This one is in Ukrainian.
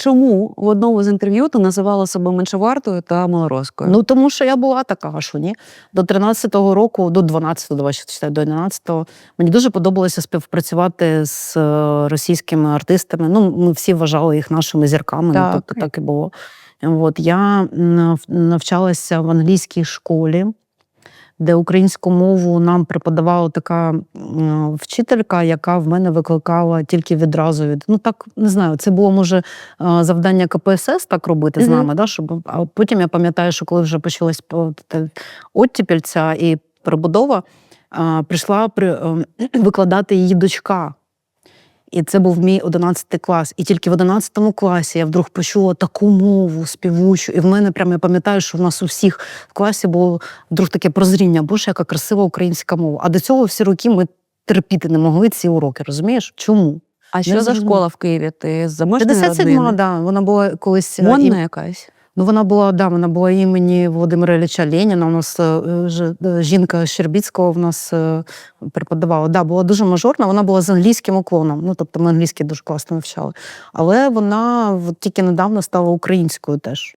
чому в одному з інтерв'ю ти називала себе меншовартою та малороскою? Ну тому що я була така, а що ні. До 13-го року, до 12-го, давай ще читаю, до 11-го, мені дуже подобалося співпрацювати з е, російськими артистами. Ну, ми всі вважали їх нашими зірками. Так. Ну, тобто так і було. От я навчалася в англійській школі, де українську мову нам преподавала така вчителька, яка в мене викликала тільки відразу від. Ну так не знаю, це було може е, завдання КПСС так робити з нами. Да, щоб а потім я пам'ятаю, що коли вже почалась по- та- оттепель ця і перебудова, прийшла при, ем, викладати її дочка. І це був мій 11 клас. І тільки в 11 класі я вдруг почула таку мову співучу. І в мене прямо я пам'ятаю, що в нас у всіх в класі було вдруг таке прозріння, боже, яка красива українська мова. А до цього всі роки ми терпіти не могли ці уроки. Розумієш? Чому? а що не за школа в Києві? Ти з заможної 57 родини? да, вона була колись е, Монна якась? Ну, вона була, да, вона була імені Володимира Ілліча Леніна. У нас е, е, жінка Щербіцького в нас е, преподавала. Да, була дуже мажорна, вона була з англійським уклоном. Ну, тобто ми англійський дуже класно вивчали. Але вона от тільки недавно стала українською теж.